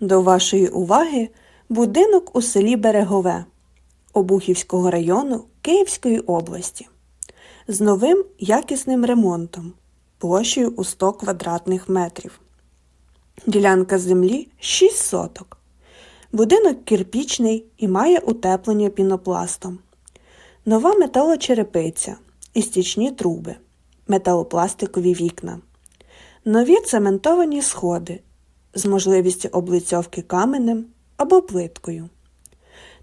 До вашої уваги будинок у селі Берегове Обухівського району Київської області з новим якісним ремонтом площею у 100 квадратних метрів. Ділянка землі 6 соток. Будинок кирпічний і має утеплення пінопластом. Нова металочерепиця і стічні труби, металопластикові вікна. Нові цементовані сходи з можливістю облицьовки каменем або плиткою.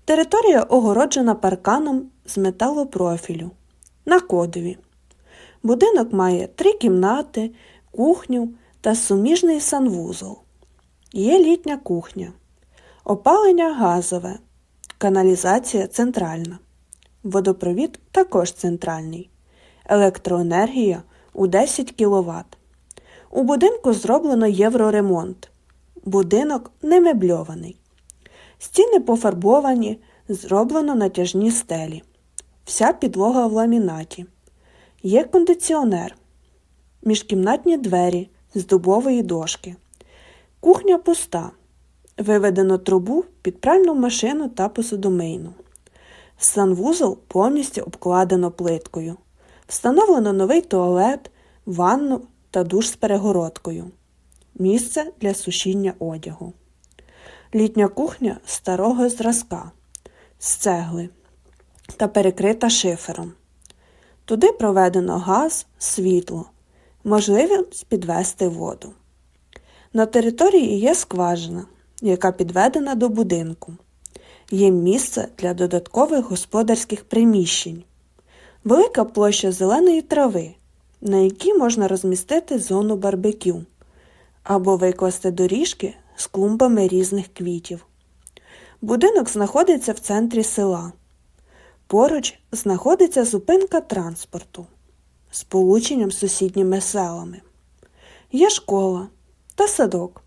Територія огороджена парканом з металопрофілю на кодові. Будинок має три кімнати, кухню та суміжний санвузол. Є літня кухня, опалення газове, каналізація центральна. Водопровід також центральний. Електроенергія у 10 кВт. У будинку зроблено євроремонт. Будинок не мебльований. Стіни пофарбовані, зроблено натяжні стелі. Вся підлога в ламінаті. Є кондиціонер. Міжкімнатні двері з дубової дошки. Кухня пуста. Виведено трубу під пральну машину та посудомийну. Санвузол повністю обкладено плиткою. Встановлено новий туалет, ванну та душ з перегородкою. Місце для сушіння одягу. Літня кухня старого зразка з цегли та перекрита шифером. Туди проведено газ, світло, можливість підвести воду. На території є скважина, яка підведена до будинку. Є місце для додаткових господарських приміщень, велика площа зеленої трави, на якій можна розмістити зону барбекю або викласти доріжки з клумбами різних квітів. Будинок знаходиться в центрі села. Поруч знаходиться зупинка транспорту з полученням з сусідніми селами. Є школа та садок,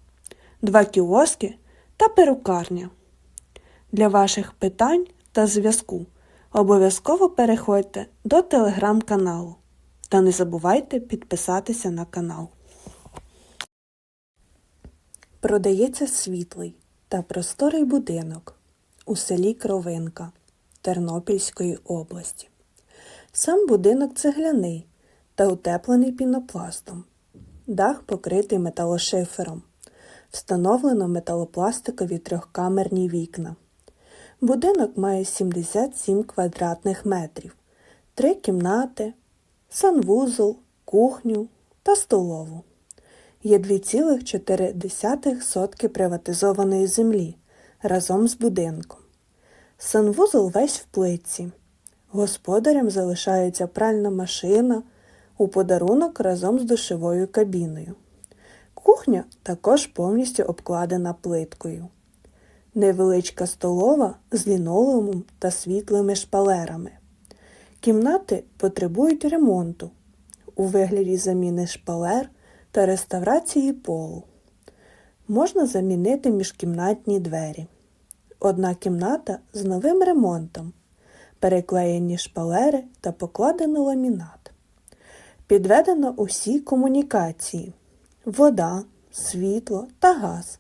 два кіоски та перукарня. Для ваших питань та зв'язку обов'язково переходьте до телеграм-каналу та не забувайте підписатися на канал. Продається світлий та просторий будинок у селі Кровинка Тернопільської області. Сам будинок цегляний та утеплений пінопластом. Дах покритий металошифером. Встановлено металопластикові трьохкамерні вікна. Будинок має 77 квадратних метрів, три кімнати, санвузол, кухню та столову. Є 2,4 сотки приватизованої землі разом з будинком. Санвузол весь в плитці. Господарям залишається пральна машина у подарунок разом з душовою кабіною. Кухня також повністю обкладена плиткою. Невеличка столова з лінолеумом та світлими шпалерами. Кімнати потребують ремонту у вигляді заміни шпалер та реставрації полу. Можна замінити міжкімнатні двері. Одна кімната з новим ремонтом, переклеєні шпалери та покладено ламінат. Підведено усі комунікації, вода, світло та газ.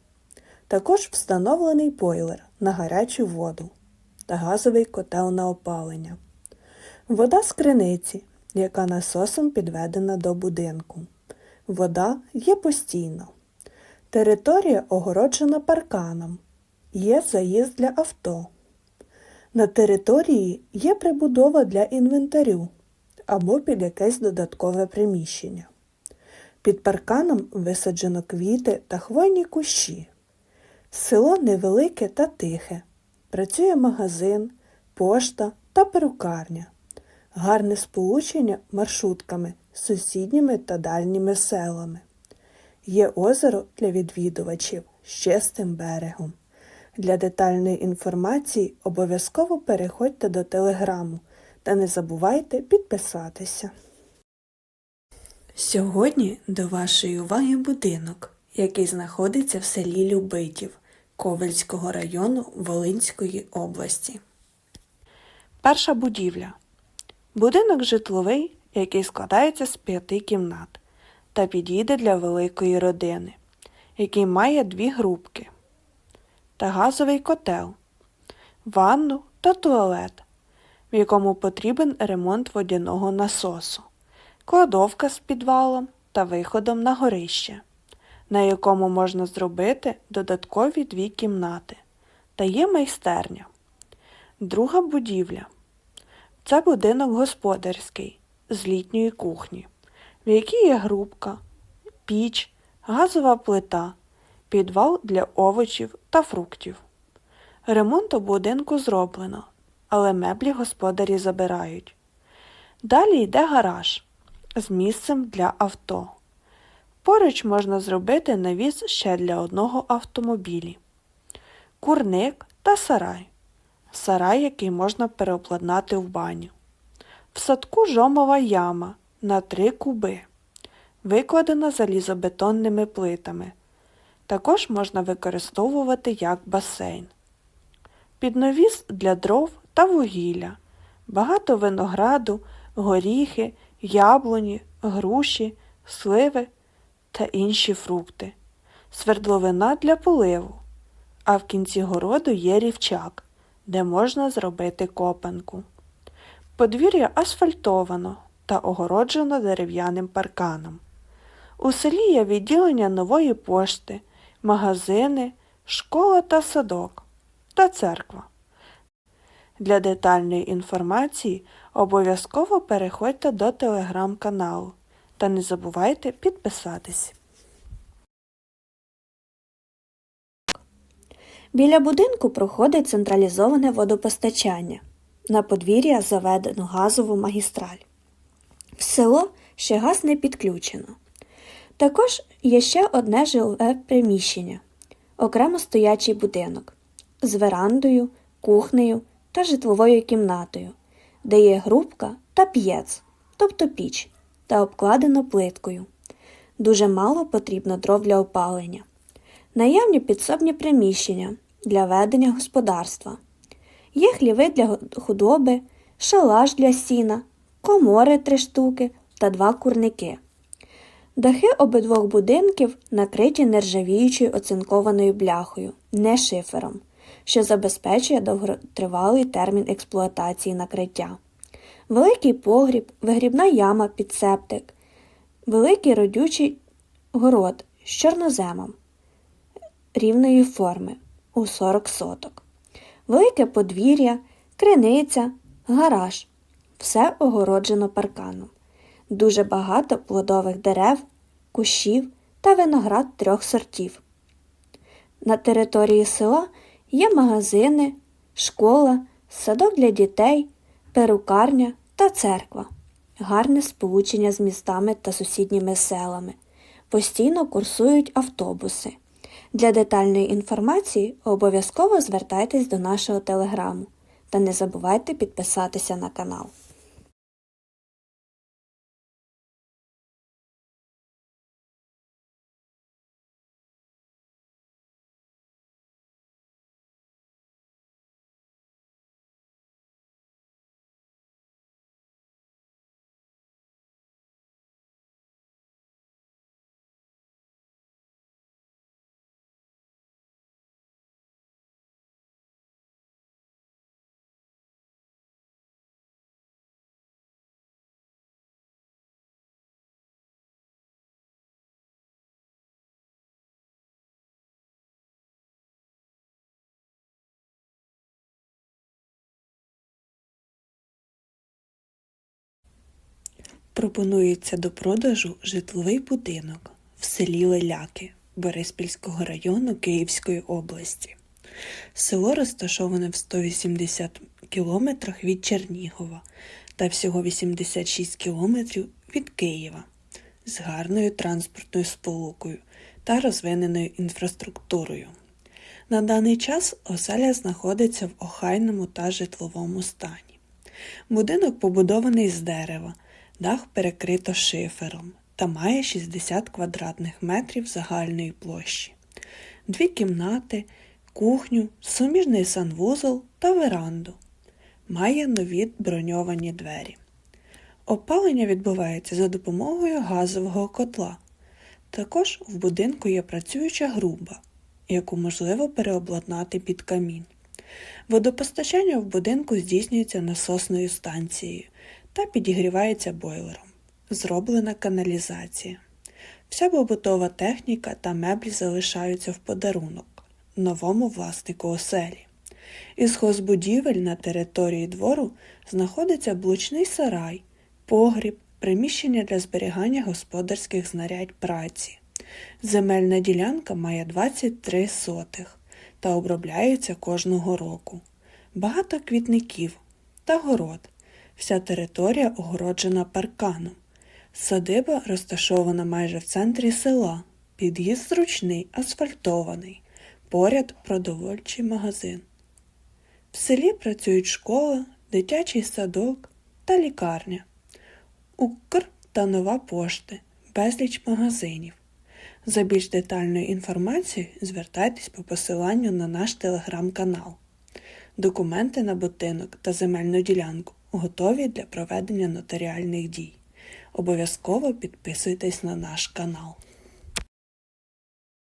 Також встановлений бойлер на гарячу воду та газовий котел на опалення. Вода з криниці, яка насосом підведена до будинку. Вода є постійно. Територія огороджена парканом. Є заїзд для авто. На території є прибудова для інвентарю або під якесь додаткове приміщення. Під парканом висаджено квіти та хвойні кущі. Село невелике та тихе. Працює магазин, пошта та перукарня. Гарне сполучення маршрутками сусідніми та дальніми селами. Є озеро для відвідувачів з чистим берегом. Для детальної інформації обов'язково переходьте до телеграму та не забувайте підписатися. Сьогодні до вашої уваги будинок, який знаходиться в селі Любитів Ковельського району Волинської області. Перша будівля. Будинок житловий, який складається з п'яти кімнат та підійде для великої родини, який має дві групки. та газовий котел, ванну та туалет, в якому потрібен ремонт водяного насосу, кладовка з підвалом та виходом на горище, на якому можна зробити додаткові дві кімнати, та є майстерня. Друга будівля це будинок господарський з літньої кухні, в якій є грубка, піч, газова плита, підвал для овочів та фруктів. Ремонт у будинку зроблено, але меблі господарі забирають. Далі йде гараж з місцем для авто. Поруч можна зробити навіс ще для одного автомобілі, курник та сарай. Сарай, який можна переобладнати в баню. В садку жомова яма на три куби, викладена залізобетонними плитами. Також можна використовувати як басейн. Підновіс для дров та вугілля, багато винограду, горіхи, яблуні, груші, сливи та інші фрукти, свердловина для поливу, а в кінці городу є рівчак, де можна зробити копанку. Подвір'я асфальтовано та огороджено дерев'яним парканом. У селі є відділення нової пошти, магазини, школа та садок та церква. Для детальної інформації обов'язково переходьте до телеграм-каналу та не забувайте підписатись. Біля будинку проходить централізоване водопостачання. На подвір'я заведено газову магістраль. В село ще газ не підключено. Також є ще одне жиле приміщення, окремо стоячий будинок з верандою, кухнею та житловою кімнатою, де є грубка та п'єц, тобто піч, та обкладено плиткою. Дуже мало потрібно дров для опалення. Наявні підсобні приміщення для ведення господарства. Є хліви для худоби, шалаш для сіна, комори три штуки та два курники. Дахи обидвох будинків накриті нержавіючою оцинкованою бляхою, не шифером, що забезпечує довготривалий термін експлуатації накриття. Великий погріб, вигрібна яма під септик, великий родючий город з чорноземом рівної форми у 40 соток, велике подвір'я, криниця, гараж. Все огороджено парканом. Дуже багато плодових дерев, кущів та виноград трьох сортів. На території села є магазини, школа, садок для дітей, перукарня та церква, гарне сполучення з містами та сусідніми селами. Постійно курсують автобуси. Для детальної інформації обов'язково звертайтесь до нашого телеграму та не забувайте підписатися на канал. Пропонується до продажу житловий будинок в селі Леляки Бориспільського району Київської області. Село розташоване в 180 кілометрах від Чернігова та всього 86 кілометрів від Києва з гарною транспортною сполукою та розвиненою інфраструктурою. На даний час оселя знаходиться в охайному та житловому стані. Будинок побудований з дерева. Дах перекрито шифером та має 60 квадратних метрів загальної площі, дві кімнати, кухню, суміжний санвузол та веранду. Має нові броньовані двері. Опалення відбувається за допомогою газового котла. Також в будинку є працююча груба, яку можливо переобладнати під камін. Водопостачання в будинку здійснюється насосною станцією та підігрівається бойлером. Зроблена каналізація. Вся побутова техніка та меблі залишаються в подарунок новому власнику оселі. Із хозбудівель на території двору знаходиться блочний сарай, погріб, приміщення для зберігання господарських знарядь праці. Земельна ділянка має 23 сотих та обробляється кожного року. Багато квітників та город. Вся територія огороджена парканом. Садиба розташована майже в центрі села. Під'їзд зручний, асфальтований. Поряд продовольчий магазин. В селі працюють школа, дитячий садок та лікарня. Укр та нова пошти, безліч магазинів. За більш детальною інформацією звертайтесь по посиланню на наш телеграм-канал. Документи на будинок та земельну ділянку готові для проведення нотаріальних дій. Обов'язково підписуйтесь на наш канал.